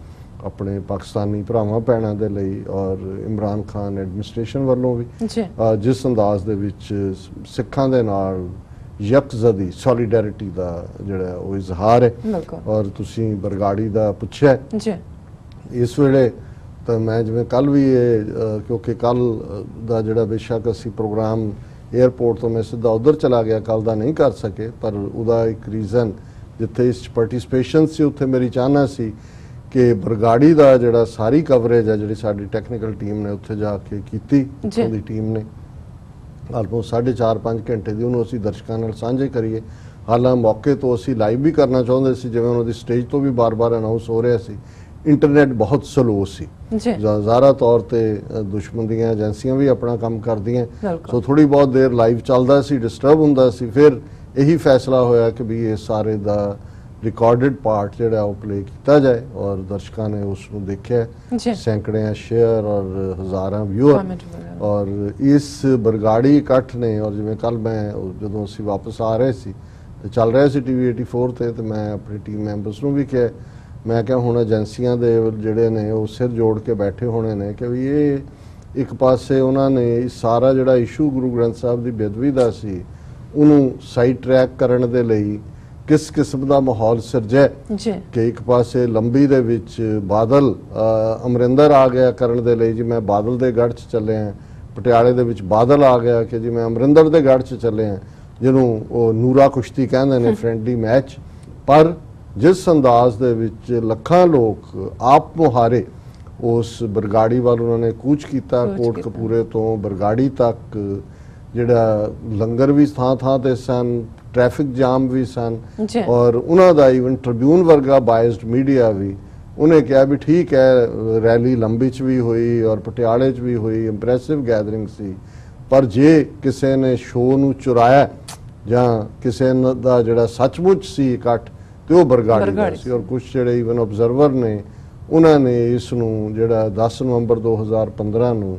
ਆਪਣੇ ਪਾਕਿਸਤਾਨੀ ਭਰਾਵਾਂ ਭੈਣਾਂ ਦੇ ਲਈ ਔਰ ਇਮਰਾਨ ਖਾਨ ਐਡਮਿਨਿਸਟ੍ਰੇਸ਼ਨ ਵੱਲੋਂ ਵੀ ਜਿਸ ਅੰਦਾਜ਼ ਦੇ ਵਿੱਚ ਸਿੱਖਾਂ ਦੇ ਨਾਲ ਯਕਜ਼ਦੀ ਸੋਲੀਡੈਰਿਟੀ ਦਾ ਜਿਹੜਾ ਉਹ ਇਜ਼ਹਾਰ ਹੈ। ਔਰ ਤੁਸੀਂ ਬਰਗਾੜੀ ਦਾ ਪੁੱਛਿਆ ਜੀ। ਇਸ ਵੇਲੇ ਤਾਂ ਮੈਂ ਜਿਵੇਂ ਕੱਲ ਵੀ ਇਹ ਕਿਉਂਕਿ ਕੱਲ ਦਾ ਜਿਹੜਾ ਬੇਸ਼ੱਕ ਅਸੀਂ ਪ੍ਰੋਗਰਾਮ 에ਅਰਪੋਰਟ ਤੋਂ ਮੈਂ ਸਿੱਧਾ ਉਧਰ ਚਲਾ ਗਿਆ ਕੱਲ ਦਾ ਨਹੀਂ ਕਰ ਸਕੇ ਪਰ ਉਹਦਾ ਇੱਕ ਰੀਜ਼ਨ ਜਿੱਥੇ ਇਸ ਪਾਰਟਿਸਿਪੇਸ਼ਨ ਸੀ ਉੱਥੇ ਮੇਰੀ ਚਾਹਨਾ ਸੀ ਕਿ ਬਰਗਾੜੀ ਦਾ ਜਿਹੜਾ ਸਾਰੀ ਕਵਰੇਜ ਹੈ ਜਿਹੜੀ ਸਾਡੀ ਟੈਕਨੀਕਲ ਟੀਮ ਨੇ ਉੱਥੇ ਜਾ ਕੇ ਕੀਤੀ। ਉਹਦੀ ਟੀਮ ਨੇ। ਆਲਮੋਸਟ 4.5 ਘੰਟੇ ਦੀ ਉਹਨੂੰ ਅਸੀਂ ਦਰਸ਼ਕਾਂ ਨਾਲ ਸਾਂਝੇ ਕਰੀਏ। ਹਾਲਾਂ ਮੌਕੇ ਤੋਂ ਅਸੀਂ ਲਾਈਵ ਵੀ ਕਰਨਾ ਚਾਹੁੰਦੇ ਸੀ ਜਿਵੇਂ ਉਹਨਾਂ ਦੀ ਸਟੇਜ ਤੋਂ ਵੀ ਬਾਰ-ਬਾਰ ਅਨਾਉਂਸ ਹੋ ਰਿਹਾ ਸੀ। ਇੰਟਰਨੈਟ ਬਹੁਤ ਸਲੋ ਸੀ। ਜੀ। ਜ਼ਾ- ਜ਼ਾਹਰਾ ਤੌਰ ਤੇ ਦੁਸ਼ਮਣ ਦੀਆਂ ਏਜੰਸੀਆਂ ਵੀ ਆਪਣਾ ਕੰਮ ਕਰਦੀਆਂ। ਸੋ ਥੋੜੀ ਬਹੁਤ ਦੇਰ ਲਾਈਵ ਚੱਲਦਾ ਸੀ ਡਿਸਟਰਬ ਹੁੰਦਾ ਸੀ। ਫਿਰ ਇਹੀ ਫੈਸਲਾ ਹੋਇਆ ਕਿ ਵੀ ਇਹ ਸਾਰੇ ਦਾ ਰਿਕਾਰਡਡ ਪਾਰਟ ਜਿਹੜਾ ਉਹ ਪਲੇ ਕੀਤਾ ਜਾਏ ਔਰ ਦਰਸ਼ਕਾਂ ਨੇ ਉਸ ਨੂੰ ਦੇਖਿਆ ਸੈਂਕੜਿਆਂ ਸ਼ੇਅਰ ਔਰ ਹਜ਼ਾਰਾਂ ਵਿਊਅਰ। ਔਰ ਇਸ ਬਰਗਾੜੀ ਇਕੱਠ ਨੇ ਔਰ ਜਿਵੇਂ ਕੱਲ ਮੈਂ ਜਦੋਂ ਅਸੀਂ ਵਾਪਸ ਆ ਰਹੇ ਸੀ ਤੇ ਚੱਲ ਰਿਹਾ ਸੀ ਟੀਵੀ 84 ਤੇ ਤੇ ਮੈਂ ਆਪਣੀ ਟੀਮ ਮੈਂਬਰਸ ਨੂੰ ਵੀ ਕਿਹਾ ਮੈਂ ਕਿਹਾ ਹੁਣ ਏਜੰਸੀਆਂ ਦੇ ਜਿਹੜੇ ਨੇ ਉਹ ਸਿਰ ਜੋੜ ਕੇ ਬੈਠੇ ਹੋਣੇ ਨੇ ਕਿ ਵੀ ਇਹ ਇੱਕ ਪਾਸੇ ਉਹਨਾਂ ਨੇ ਸਾਰਾ ਜਿਹੜਾ ਇਸ਼ੂ ਗੁਰੂ ਗ੍ਰੰਥ ਸਾਹਿਬ ਦੀ ਬੇਦਬੀ ਦਾ ਸੀ ਉਹਨੂੰ ਸਾਈਡ ਟਰੈਕ ਕਰਨ ਦੇ ਲਈ ਕਿਸ ਕਿਸਮ ਦਾ ਮਾਹੌਲ ਸਿਰਜਿਆ ਜੀ। ਕਿ ਇੱਕ ਪਾਸੇ ਲੰਬੀ ਦੇ ਵਿੱਚ ਬਾਦਲ ਅਮਰਿੰਦਰ ਆ ਗਿਆ ਕਰਨ ਦੇ ਲਈ ਜੀ ਮੈਂ ਬਾਦਲ ਦੇ ਗੜ੍ਹ 'ਚ ਚੱਲਿਆ ਪਟਿਆਲੇ ਦੇ ਵਿੱਚ ਬਾਦਲ ਆ ਗਿਆ ਕਿ ਜੀ ਮੈਂ ਅਮਰਿੰਦਰ ਦੇ ਗੜ੍ਹ 'ਚ ਚੱਲਿਆ ਜਿਹਨੂੰ ਉਹ ਨੂਰਾ ਕੁਸ਼ਤੀ ਕਹਿੰਦੇ ਨੇ ਫ੍ਰੈਂਡਲੀ ਮੈਚ। ਪਰ ਜਿਸ ਅੰਦਾਜ਼ ਦੇ ਵਿੱਚ ਲੱਖਾਂ ਲੋਕ ਆਪ ਮੁਹਾਰੇ ਉਸ ਬਰਗਾੜੀ ਵੱਲ ਉਹਨਾਂ ਨੇ ਕੂਚ ਕੀਤਾ ਕੋਟ। ਕਪੂਰੇ ਤੋਂ ਬਰਗਾੜੀ ਤੱਕ ਜਿਹੜਾ ਲੰਗਰ ਵੀ ਥਾਂ ਥਾਂ ਤੇ ਸਨ ਟ੍ਰੈਫਿਕ ਜਾਮ ਵੀ ਸਨ। ਔਰ ਉਹਨਾਂ ਦਾ ਇਵਨ ਟ੍ਰਿਬਿਊਨ ਵਰਗਾ ਬਾਇਸਡ ਮੀਡੀਆ ਵੀ ਉਹਨੇ ਕਿਹਾ ਵੀ ਠੀਕ ਹੈ ਰੈਲੀ ਲੰਬੀ ਚ ਵੀ ਹੋਈ ਔਰ ਪਟਿਆਲੇ ਚ ਵੀ ਹੋਈ ਇੰਪ੍ਰੈਸਿਵ ਗੈਦਰਿੰਗ ਸੀ ਪਰ ਜੇ ਕਿਸੇ ਨੇ ਸ਼ੋਅ ਨੂੰ ਚੁਰਾਇਆ ਜਾਂ ਕਿਸੇ ਦਾ ਜਿਹੜਾ ਸੱਚਮੁੱਚ ਸੀ ਇਕੱਠ ਤੇ ਉਹ ਬਰਗਾੜੀ ਦਾ ਸੀ ਔਰ ਕੁਝ ਜਿਹੜੇ ਇਵਨ ਆਬਜ਼ਰਵਰ ਨੇ ਉਹਨਾਂ ਨੇ ਇਸ ਨੂੰ ਜਿਹੜਾ 10 ਨਵੰਬਰ 2015 ਨੂੰ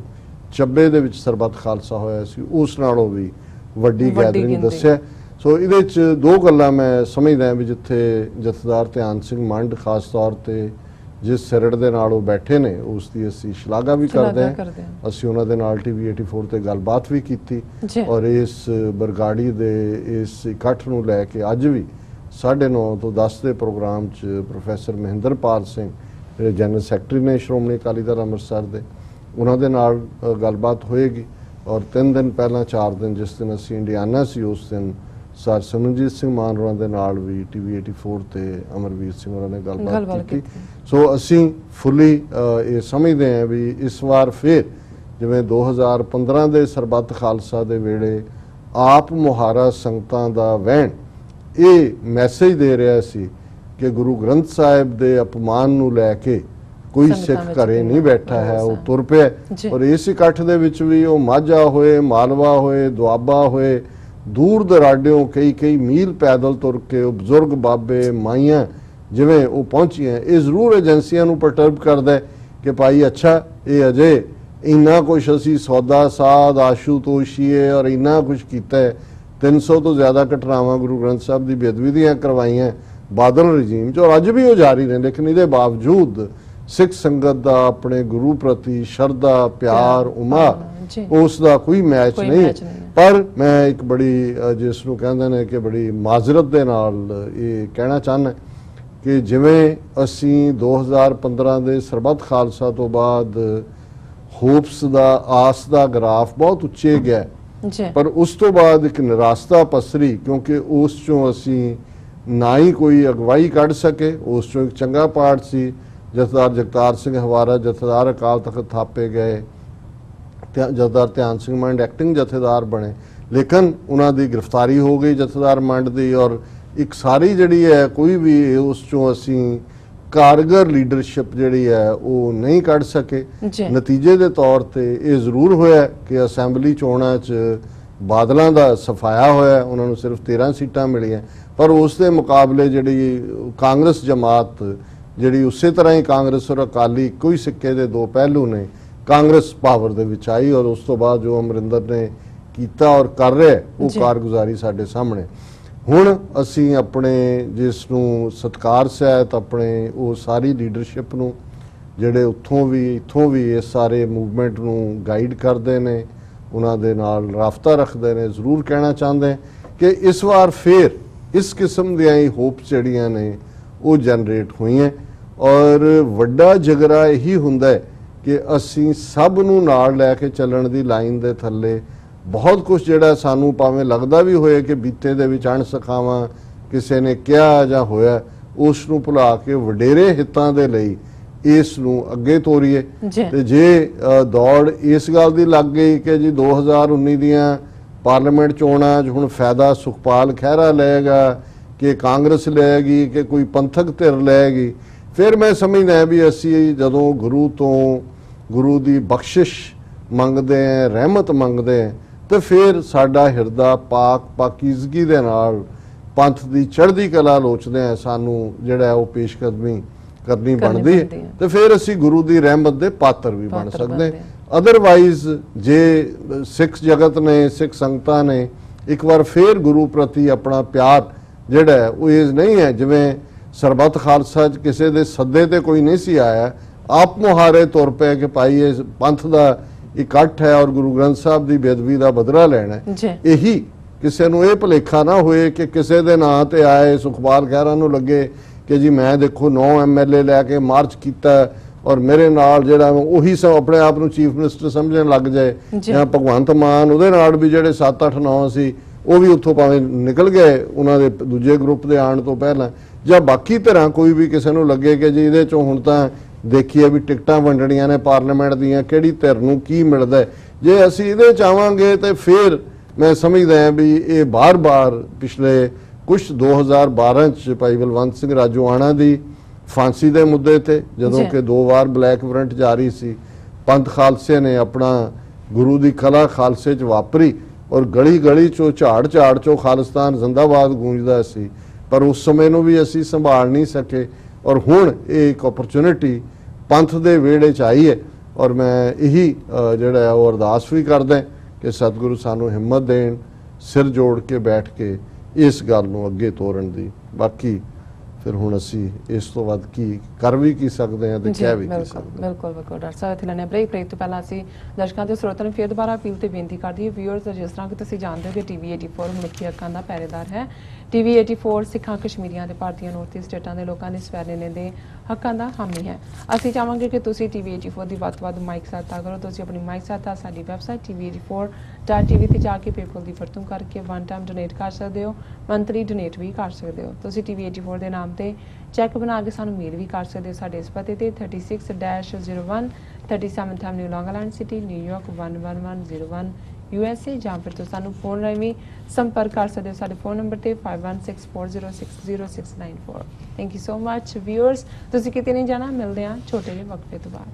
ਚੱਬੇ ਦੇ ਵਿੱਚ ਸਰਬੱਤ ਖਾਲਸਾ ਹੋਇਆ ਸੀ ਉਸ ਨਾਲੋਂ ਵੀ ਵੱਡੀ ਗੈਦਰਿੰਗ। ਦੱਸਿਆ ਸੋ ਇਹਦੇ ਚ ਦੋ ਗੱਲਾਂ ਮੈਂ ਸਮਝਦਾ ਵੀ ਜਿੱਥੇ ਜਥੇਦਾਰ ਧਿਆਨ ਸਿੰਘ ਮੰਡ ਖਾਸ ਤੌਰ ਤੇ ਜਿਸ ਸਿਰੜ ਦੇ ਨਾਲ ਉਹ ਬੈਠੇ ਨੇ ਉਸ ਦੀ ਅਸੀਂ ਸ਼ਲਾਘਾ ਵੀ ਕਰਦੇ ਹਾਂ। ਅਸੀਂ ਉਹਨਾਂ ਦੇ ਨਾਲ ਟੀਵੀ 84 ਤੇ ਗੱਲਬਾਤ ਵੀ ਕੀਤੀ। ਔਰ ਇਸ ਬਰਗਾੜੀ ਦੇ ਇਸ ਇਕੱਠ ਨੂੰ ਲੈ ਕੇ ਅੱਜ ਵੀ 9:30 ਤੋਂ 10 ਦੇ ਪ੍ਰੋਗਰਾਮ 'ਚ ਪ੍ਰੋਫੈਸਰ ਮਹਿੰਦਰਪਾਲ ਸਿੰਘ ਜਿਹੜੇ ਜਨਰਲ ਸੈਕਟਰੀ ਨੇ ਸ਼੍ਰੋਮਣੀ ਅਕਾਲੀ ਦਲ ਅੰਮ੍ਰਿਤਸਰ ਦੇ ਉਹਨਾਂ ਦੇ ਨਾਲ ਗੱਲਬਾਤ ਹੋਏਗੀ ਔਰ ਤਿੰਨ ਦਿਨ ਪਹਿਲਾਂ ਚਾਰ ਦਿਨ ਜਿਸ ਦਿਨ ਅਸੀਂ ਇੰਡੀਆਨਾ ਸੀ ਉਸ ਦਿਨ ਸਰ ਸਿਮਰਨਜੀਤ ਸਿੰਘ ਮਾਨ ਹੋਰਾਂ ਦੇ ਨਾਲ ਵੀ ਟੀਵੀ 84 ਤੇ ਅਮਰਵੀਰ ਸਿੰਘ ਹੋਰਾਂ ਨੇ ਗੱਲਬਾਤ ਕੀਤੀ। ਸੋ ਅਸੀਂ ਫੁੱਲੀ ਇਹ ਸਮਝਦੇ ਹਾਂ ਵੀ ਇਸ ਵਾਰ ਫਿਰ ਜਿਵੇਂ 2015 ਦੇ ਸਰਬੱਤ ਖਾਲਸਾ ਦੇ ਵੇਲੇ ਆਪ ਮੁਹਾਰਾ ਸੰਗਤਾਂ ਦਾ ਵਹਿਣ ਇਹ ਮੈਸੇਜ ਦੇ ਰਿਹਾ ਸੀ ਕਿ ਗੁਰੂ ਗ੍ਰੰਥ ਸਾਹਿਬ ਦੇ ਅਪਮਾਨ ਨੂੰ ਲੈ ਕੇ ਕੋਈ ਸਿੱਖ ਘਰੇ ਨਹੀਂ ਬੈਠਾ ਹੈ ਉਹ ਤੁਰ ਪਿਆ। ਔਰ ਇਸ ਇਕੱਠ ਦੇ ਵਿੱਚ ਵੀ ਉਹ ਮਾਝਾ ਹੋਏ ਮਾਲਵਾ ਹੋਏ ਦੁਆਬਾ ਹੋਏ ਦੂਰ ਦਰਾਡਿਓਂ ਕਈ ਕਈ ਮੀਲ ਪੈਦਲ ਤੁਰ ਕੇ ਉਹ ਬਜ਼ੁਰਗ ਬਾਬੇ ਮਾਈਆਂ ਜਿਵੇਂ ਉਹ ਪਹੁੰਚੀਆਂ ਇਹ ਜ਼ਰੂਰ ਏਜੰਸੀਆਂ ਨੂੰ ਪਰਟਰਬ ਕਰਦਾ ਕਿ ਭਾਈ ਅੱਛਾ ਇਹ ਅਜੇ ਇੰਨਾ ਕੁਝ ਅਸੀਂ ਸੌਦਾ ਸਾਧ ਆਸ਼ੂ ਤੋਸ਼ੀਏ ਔਰ ਇੰਨਾ ਕੁਝ ਕੀਤਾ ਹੈ 300 ਤੋਂ ਜ਼ਿਆਦਾ ਘਟਨਾਵਾਂ ਗੁਰੂ ਗ੍ਰੰਥ ਸਾਹਿਬ ਦੀ ਬੇਅਦਬੀ ਦੀਆਂ ਕਰਵਾਈਆਂ ਬਾਦਲ ਰਜੀਮ ਚ ਔਰ ਅੱਜ ਵੀ ਉਹ ਜਾਰੀ ਨੇ ਲੇਕਿਨ ਇਹਦੇ ਬਾਵਜੂਦ ਸਿੱਖ ਸੰਗਤ ਦਾ ਆਪਣੇ ਗੁਰੂ ਪ੍ਰਤੀ ਸ਼ਰਧਾ ਪਿਆਰ ਉਮਾ। ਉਸ ਦਾ ਕੋਈ ਮੈਚ ਨਹੀਂ। ਪਰ ਮੈਂ ਇੱਕ ਬੜੀ ਜਿਸ ਨੂੰ ਕਹਿੰਦੇ ਨੇ ਕਿ ਬੜੀ ਮਾਜ਼ਰਤ ਦੇ ਨਾਲ ਇਹ ਕਹਿਣਾ ਚਾਹੁੰਦਾ ਕਿ ਜਿਵੇਂ ਅਸੀਂ 2015 ਦੇ ਸਰਬੱਤ ਖਾਲਸਾ ਤੋਂ ਬਾਅਦ ਹੋਪਸ ਦਾ ਆਸ ਦਾ ਗ੍ਰਾਫ ਬਹੁਤ ਉੱਚੇ ਗਿਆ ਪਰ ਉਸ ਤੋਂ ਬਾਅਦ ਇੱਕ ਨਿਰਾਸਤਾ ਪਸਰੀ ਕਿਉਂਕਿ ਉਸ ਚੋਂ ਅਸੀਂ ਨਾ ਹੀ ਕੋਈ ਅਗਵਾਈ ਕੱਢ ਸਕੇ। ਉਸ ਚੋਂ ਇੱਕ ਚੰਗਾ ਪਾਰਟ ਸੀ। ਜਥੇਦਾਰ ਜਗਤਾਰ ਸਿੰਘ ਹਵਾਰਾ ਜਥੇਦਾਰ ਅਕਾਲ ਤਖਤ ਥਾਪੇ ਗਏ। ਜਥੇਦਾਰ ਧਿਆਨ ਸਿੰਘ ਮੰਡ ਐਕਟਿੰਗ ਜਥੇਦਾਰ ਬਣੇ। ਲੇਕਿਨ ਉਹਨਾਂ ਦੀ ਗ੍ਰਿਫਤਾਰੀ ਹੋ ਗਈ ਜਥੇਦਾਰ ਮੰਡ ਦੀ ਔਰ ਇੱਕ ਸਾਰੀ ਜਿਹੜੀ ਹੈ ਕੋਈ ਵੀ ਉਸ ਚੋਂ ਅਸੀਂ ਕਾਰਗਰ ਲੀਡਰਸ਼ਿਪ ਜਿਹੜੀ ਹੈ ਉਹ ਨਹੀਂ ਕੱਢ ਸਕੇ। ਨਤੀਜੇ ਦੇ ਤੌਰ ਤੇ ਇਹ ਜ਼ਰੂਰ ਹੋਇਆ ਕਿ ਅਸੈਂਬਲੀ ਚੋਣਾਂ 'ਚ ਬਾਦਲਾਂ ਦਾ ਸਫਾਇਆ ਹੋਇਆ ਉਹਨਾਂ ਨੂੰ ਸਿਰਫ 13 ਸੀਟਾਂ ਮਿਲੀਆਂ। ਪਰ ਉਸ ਦੇ ਮੁਕਾਬਲੇ ਜਿਹੜੀ ਕਾਂਗਰਸ ਜਮਾਤ ਜਿਹੜੀ ਉਸੇ ਤਰ੍ਹਾਂ ਹੀ ਕਾਂਗਰਸ ਔਰ ਅਕਾਲੀ ਕੋਈ ਸਿੱਕੇ ਦੇ ਦੋ ਪਹਿਲੂ ਨੇ ਕਾਂਗਰਸ ਪਾਵਰ ਦੇ ਵਿੱਚ ਆਈ ਔਰ ਉਸ ਤੋਂ ਬਾਅਦ ਜੋ ਅਮਰਿੰਦਰ ਨੇ ਕੀਤਾ ਔਰ ਕਰ ਰਿਹਾ ਉਹ। ਕਾਰਗੁਜ਼ਾਰੀ ਸਾਡੇ ਸਾਹਮਣੇ ਹੁਣ ਅਸੀਂ ਆਪਣੇ ਜਿਸ ਨੂੰ ਸਤਕਾਰ ਸਹਿਤ ਆਪਣੇ ਉਹ ਸਾਰੀ ਲੀਡਰਸ਼ਿਪ ਨੂੰ ਜਿਹੜੇ ਉੱਥੋਂ ਵੀ ਇੱਥੋਂ ਵੀ ਇਸ ਸਾਰੇ ਮੂਵਮੈਂਟ ਨੂੰ ਗਾਈਡ ਕਰਦੇ ਨੇ ਉਹਨਾਂ ਦੇ ਨਾਲ ਰਾਫਤਾ ਰੱਖਦੇ ਨੇ ਜ਼ਰੂਰ ਕਹਿਣਾ ਚਾਹੁੰਦੇ ਕਿ ਇਸ ਵਾਰ ਫੇਰ ਇਸ ਕਿਸਮ ਦੀਆਂ ਹੀ ਹੋਪਸ ਜਿਹੜੀਆਂ ਨੇ ਉਹ ਜਨਰੇਟ ਹੋਈਆਂ ਔਰ ਵੱਡਾ ਜਗਰਾ ਇਹੀ ਹੁੰਦਾ ਹੈ ਕਿ ਅਸੀਂ ਸਭ ਨੂੰ ਨਾਲ ਲੈ ਕੇ ਚੱਲਣ ਦੀ ਲਾਈਨ ਦੇ ਥੱਲੇ ਬਹੁਤ ਕੁਝ ਜਿਹੜਾ ਸਾਨੂੰ ਭਾਵੇਂ ਲੱਗਦਾ ਵੀ ਹੋਏ ਕਿ ਬੀਤੇ ਦੇ ਵਿੱਚ ਅਣ ਸਖਾਵਾਂ ਕਿਸੇ ਨੇ ਕਿਹਾ ਜਾਂ ਹੋਇਆ ਉਸ ਨੂੰ ਭੁਲਾ ਕੇ ਵਡੇਰੇ ਹਿੱਤਾਂ ਦੇ ਲਈ ਇਸ ਨੂੰ ਅੱਗੇ ਤੋਰੀਏ। ਤੇ ਜੇ ਦੌੜ ਇਸ ਗੱਲ ਦੀ ਲੱਗ ਗਈ ਕਿ ਜੀ 2019 ਦੀਆਂ ਪਾਰਲੀਮੈਂਟ ਚੋਣਾਂ 'ਚ ਹੁਣ ਫਾਇਦਾ ਸੁਖਪਾਲ ਖਹਿਰਾ ਲਏਗਾ ਕਿ ਕਾਂਗਰਸ ਲਏਗੀ ਕਿ ਕੋਈ ਪੰਥਕ ਧਿਰ ਲਏਗੀ ਫਿਰ ਮੈਂ ਸਮਝਦਾ ਵੀ ਅਸੀਂ ਜਦੋਂ ਗੁਰੂ ਤੋਂ ਗੁਰੂ ਦੀ ਬਖਸ਼ਿਸ਼ ਮੰਗਦੇ ਹਾਂ ਰਹਿਮਤ ਮੰਗਦੇ ਹਾਂ ਤੇ ਫਿਰ ਸਾਡਾ ਹਿਰਦਾ ਪਾਕ ਪਾਕੀਜ਼ਗੀ ਦੇ ਨਾਲ ਪੰਥ ਦੀ ਚੜ੍ਹਦੀ ਕਲਾ ਲੋਚਦੇ ਹਾਂ ਸਾਨੂੰ ਜਿਹੜਾ ਉਹ ਪੇਸ਼ਕਦਮੀ ਕਰਨੀ ਬਣਦੀ ਹੈ। ਤੇ ਫਿਰ ਅਸੀਂ ਗੁਰੂ ਦੀ ਰਹਿਮਤ ਦੇ ਪਾਤਰ ਵੀ ਬਣ ਸਕਦੇ ਅਦਰਵਾਈਜ਼ ਜੇ ਸਿੱਖ ਜਗਤ ਨੇ ਸਿੱਖ ਸੰਗਤਾਂ ਨੇ ਇੱਕ ਵਾਰ ਫੇਰ ਗੁਰੂ ਪ੍ਰਤੀ ਆਪਣਾ ਪਿਆਰ ਜਿਹੜਾ ਉਹ ਇਹ ਨਹੀਂ ਹੈ ਜਿਵੇਂ ਸਰਬੱਤ ਖਾਲਸਾ ਚ ਕਿਸੇ ਦੇ ਸੱਦੇ ਤੇ ਕੋਈ ਨਹੀਂ ਸੀ ਆਇਆ ਆਪ ਮੁਹਾਰੇ ਤੁਰ ਪਏ ਕਿ ਭਾਈ ਇਹ ਪੰਥ ਦਾ ਇਕੱਠ ਹੈ ਔਰ ਗੁਰੂ ਗ੍ਰੰਥ ਸਾਹਿਬ ਦੀ ਬੇਦਬੀ ਦਾ ਬਦਲਾ ਲੈਣਾ ਹੈ ਇਹੀ ਕਿਸੇ ਨੂੰ ਇਹ ਭੁਲੇਖਾ ਨਾ ਹੋਏ ਕਿ ਕਿਸੇ ਦੇ ਨਾਂ ਤੇ ਆਏ ਸੁਖਪਾਲ ਖਹਿਰਾ ਨੂੰ ਲੱਗੇ ਕਿ ਜੀ ਮੈਂ ਦੇਖੋ 9 ਐਮਐਲਏ ਲੈ ਕੇ ਮਾਰਚ ਕੀਤਾ ਔਰ ਮੇਰੇ ਨਾਲ ਜਿਹੜਾ ਉਹੀ ਸਭ ਆਪਣੇ ਆਪ ਨੂੰ ਚੀਫ ਮਿਨਿਸਟਰ ਸਮਝਣ ਲੱਗ ਜਾਏ ਜੀ। ਭਗਵੰਤ ਮਾਨ ਉਹਦੇ ਨਾਲ ਵੀ ਜਿਹੜੇ 7 8 9 ਸੀ ਉਹ ਵੀ ਉੱਥੋਂ ਭਾਵੇਂ ਨਿਕਲ ਗਏ ਉਹਨਾਂ ਦੇ ਦੂਜੇ ਗਰੁੱਪ ਦੇ ਆਉਣ ਤੋਂ ਪਹਿਲਾਂ ਜਾਂ ਬਾਕੀ ਧਿਰਾਂ ਕੋਈ ਵੀ ਕਿਸੇ ਨੂੰ ਲੱਗੇ ਕਿ ਜੀ ਇਹਦੇ ਚੋਂ ਹੁਣ ਤਾਂ ਦੇਖੀਏ ਵੀ ਟਿਕਟਾਂ ਵੰਡਣੀਆਂ ਨੇ ਪਾਰਲੀਮੈਂਟ ਦੀਆਂ ਕਿਹੜੀ ਧਿਰ ਨੂੰ ਕੀ ਮਿਲਦਾ। ਜੇ ਅਸੀਂ ਇਹਦੇ ਚਾਹਾਂਗੇ ਤੇ ਫਿਰ ਮੈਂ ਸਮਝਦਾ ਹਾਂ ਵੀ ਇਹ ਬਾਰ-ਬਾਰ ਪਿਛਲੇ ਕੁਝ 2012 ਚ ਭਾਈ ਬਲਵੰਤ ਸਿੰਘ ਰਾਜੋਆਣਾ ਦੀ ਫਾਂਸੀ ਦੇ ਮੁੱਦੇ ਤੇ ਜਦੋਂ। ਕਿ ਦੋ ਵਾਰ ਬਲੈਕ ਵਾਰੰਟ ਜਾਰੀ ਸੀ ਪੰਥ ਖਾਲਸੇ ਨੇ ਆਪਣਾ ਗੁਰੂ ਦੀ ਕਲਾ ਖਾਲਸੇ ਚ ਵਾਪਰੀ ਔਰ ਗਲੀ ਗਲੀ ਚੋਂ ਝਾੜ ਝਾੜ ਚੋਂ ਖਾਲਿਸਤਾਨ ਜ਼ਿੰਦਾਬਾਦ ਗੂੰਜਦਾ ਸੀ ਪਰ ਉਸ ਸਮੇਂ ਨੂੰ ਵੀ ਅਸੀਂ ਸੰਭਾਲ ਨਹੀਂ ਸਕੇ ਔਰ ਹੁਣ ਇਹ ਇੱਕ ਓਪਰਚੁਨਿਟੀ ਪੰਥ ਦੇ ਵਿਹੜੇ ਚ ਆਈ ਹੈ ਔਰ ਮੈਂ ਇਹੀ ਜਿਹੜਾ ਹੈ ਉਹ ਅਰਦਾਸ ਵੀ ਕਰਦਾ ਕਿ ਸਤਿਗੁਰੂ ਸਾਨੂੰ ਹਿੰਮਤ ਦੇਣ ਸਿਰ ਜੋੜ ਕੇ ਬੈਠ ਕੇ ਇਸ ਗੱਲ ਨੂੰ ਅੱਗੇ ਤੋਰਨ ਦੀ। ਬਾਕੀ ਫਿਰ ਹੁਣ ਅਸੀਂ ਇਸ ਤੋਂ ਵੱਧ ਕੀ ਕਰ ਵੀ ਕੀ ਸਕਦੇ ਹਾਂ ਤੇ ਕਹਿ ਵੀ ਕੀ ਸਕਦੇ ਹਾਂ। ਬਿਲਕੁਲ ਬਿਲਕੁਲ ਡਾਕਟਰ ਸਾਹਿਬ ਇੱਥੇ ਲੈਣੇ ਬ੍ਰੇਕ ਬ੍ਰੇਕ ਤੋਂ ਪਹਿਲਾਂ ਅਸੀਂ ਦਰਸ਼ਕਾਂ ਤੇ ਸਰੋਤਿਆਂ ਨੂੰ ਫਿਰ ਦੁਬਾਰਾ ਅਪੀਲ ਤੇ ਬੇਨਤੀ ਕਰਦੀ ਹੈ ਵਿਊਅਰਸ ਜਿਸ ਤਰ੍ਹਾਂ ਕਿ ਤੁਸੀਂ ਜਾਣਦੇ ਹੋ ਕਿ ਟੀਵੀ 84 ਮਨੁੱਖੀ ਹੱਕਾਂ ਦਾ ਪਹਿਰੇਦਾਰ ਹੈ ਟੀਵੀ 84 ਸਿੱਖਾਂ ਕਸ਼ਮੀਰੀਆਂ ਤੇ ਭਾਰਤੀਆਂ ਨੌਰਥ ਈਸਟ ਸਟੇਟਾਂ ਦੇ ਲੋਕਾਂ ਦੇ ਸਵੈਨੇ ਦੇ ਹੱਕਾਂ ਦਾ ਹਾਮੀ ਹੈ। ਅਸੀਂ ਚਾਹਾਂਗੇ ਕਿ ਤੁਸੀਂ ਟੀਵੀ 84 ਦੀ ਵੱਧ ਤੋਂ ਵੱਧ ਮਾਈਕ ਸਹਾਇਤਾ ਕਰੋ। ਤੁਸੀਂ ਆਪਣੀ ਮਾਈਕ ਸਹਾਇਤਾ ਸਾਡੀ ਵੈਬਸਾਈਟ tv84.tv ਤੇ ਜਾ ਕੇ ਪੇਪਲ ਦੀ ਵਰਤੋਂ ਕਰਕੇ ਵਨ ਟਾਈਮ ਡੋਨੇਟ ਕਰ ਸਕਦੇ ਹੋ ਮੰਥਲੀ ਡੋਨੇਟ ਵੀ ਕਰ ਸਕਦੇ ਹੋ। ਤੁਸੀਂ ਟੀਵੀ 84 ਦੇ ਨਾਮ ਤੇ ਚੈੱਕ ਬਣਾ ਕੇ ਸਾਨੂੰ ਮੇਲ ਵੀ ਕਰ ਸਕਦੇ ਹੋ ਸਾਡੇ ਇਸ ਪਤੇ ਤੇ 36-01 37th Avenue Long Island City, New York 11101 USA ਜਾਂ ਫਿਰ ਤੁਸੀਂ ਸਾਨੂੰ ਫੋਨ ਰਾਹੀਂ ਵੀ ਸੰਪਰਕ ਕਰ ਸਕਦੇ ਹੋ। ਸਾਡੇ ਫੋਨ ਨੰਬਰ ਤੇ 5164060694 thank you so much viewers ਤੁਸੀਂ ਕਿਤੇ ਨਹੀਂ ਜਾਣਾ, ਮਿਲਦੇ ਹਾਂ ਛੋਟੇ ਜਿਹੇ ਵਕਫੇ ਤੋਂ ਬਾਅਦ।